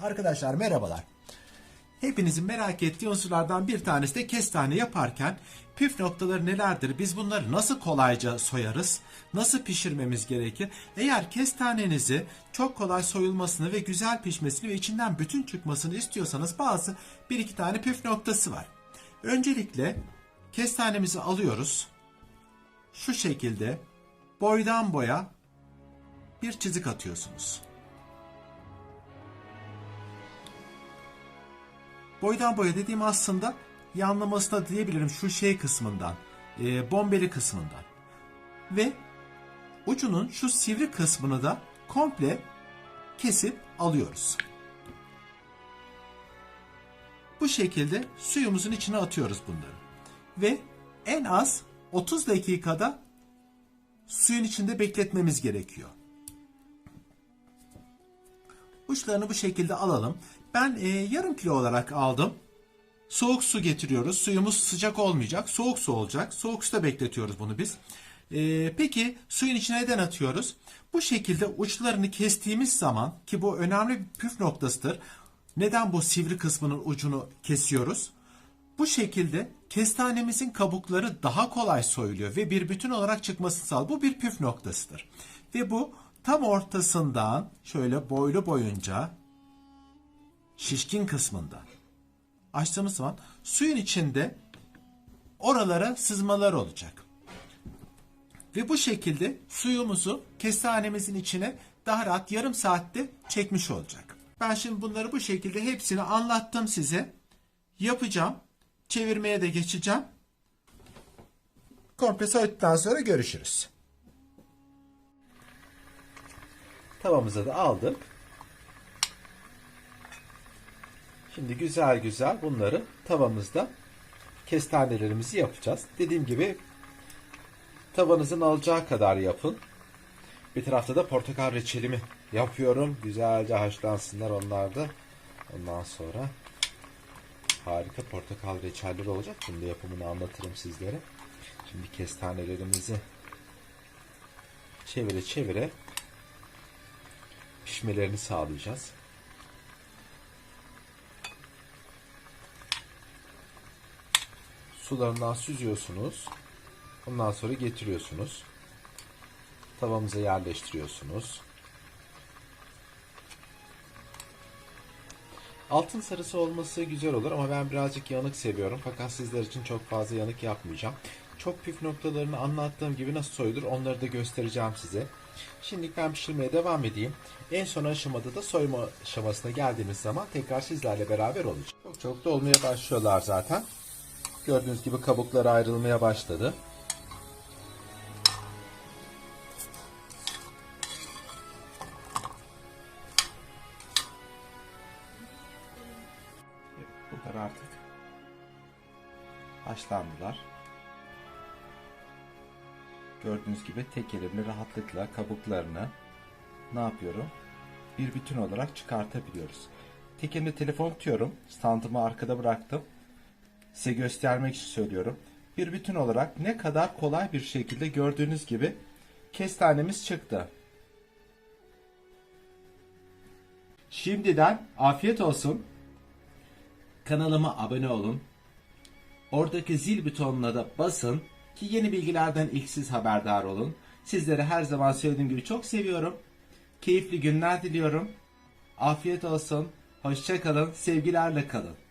Arkadaşlar merhabalar. Hepinizin merak ettiği unsurlardan bir tanesi de kestane yaparken püf noktaları nelerdir? Biz bunları nasıl kolayca soyarız? Nasıl pişirmemiz gerekir? Eğer kestanenizi çok kolay soyulmasını ve güzel pişmesini ve içinden bütün çıkmasını istiyorsanız bazı bir iki tane püf noktası var. Öncelikle kestanemizi alıyoruz. Şu şekilde boydan boya bir çizik atıyorsunuz. Boydan boya dediğim aslında yanlamasına diyebilirim şu şey kısmından, e, bombeli kısmından. Ve ucunun şu sivri kısmını da komple kesip alıyoruz. Bu şekilde suyumuzun içine atıyoruz bunları. Ve en az 30 dakikada suyun içinde bekletmemiz gerekiyor. Uçlarını bu şekilde alalım. Ben e, yarım kilo olarak aldım. Soğuk su getiriyoruz. Suyumuz sıcak olmayacak. Soğuk su olacak. Soğuk suda bekletiyoruz bunu biz. E, peki suyun içine neden atıyoruz? Bu şekilde uçlarını kestiğimiz zaman ki bu önemli bir püf noktasıdır. Neden bu sivri kısmının ucunu kesiyoruz? Bu şekilde kestanemizin kabukları daha kolay soyuluyor ve bir bütün olarak çıkmasını sağlıyor. Bu bir püf noktasıdır. Ve bu tam ortasından şöyle boylu boyunca şişkin kısmında açtığımız zaman suyun içinde oralara sızmalar olacak. Ve bu şekilde suyumuzu kestanemizin içine daha rahat yarım saatte çekmiş olacak. Ben şimdi bunları bu şekilde hepsini anlattım size. Yapacağım. Çevirmeye de geçeceğim. Komple soyduktan sonra görüşürüz. Tavamıza da aldık. Şimdi güzel güzel bunları tavamızda kestanelerimizi yapacağız. Dediğim gibi tavanızın alacağı kadar yapın. Bir tarafta da portakal reçelimi yapıyorum. Güzelce haşlansınlar onlar da. Ondan sonra harika portakal reçelleri olacak. Bunu da yapımını anlatırım sizlere. Şimdi kestanelerimizi çevire çevire pişmelerini sağlayacağız. Sularından süzüyorsunuz. Ondan sonra getiriyorsunuz. Tavamıza yerleştiriyorsunuz. Altın sarısı olması güzel olur ama ben birazcık yanık seviyorum. Fakat sizler için çok fazla yanık yapmayacağım. Çok püf noktalarını anlattığım gibi nasıl soyulur onları da göstereceğim size. Şimdi ben pişirmeye devam edeyim. En son aşamada da soyma aşamasına geldiğimiz zaman tekrar sizlerle beraber olacağım. Çok çok da olmaya başlıyorlar zaten. Gördüğünüz gibi kabukları ayrılmaya başladı. Bunlar artık haşlandılar. Gördüğünüz gibi tek elimle rahatlıkla kabuklarını ne yapıyorum? Bir bütün olarak çıkartabiliyoruz. Tek elimle telefon tutuyorum. Standımı arkada bıraktım. Size göstermek için söylüyorum. Bir bütün olarak ne kadar kolay bir şekilde gördüğünüz gibi kestanemiz çıktı. Şimdiden afiyet olsun. Kanalıma abone olun. Oradaki zil butonuna da basın ki yeni bilgilerden ilk siz haberdar olun. Sizleri her zaman söylediğim gibi çok seviyorum. Keyifli günler diliyorum. Afiyet olsun. Hoşça kalın. Sevgilerle kalın.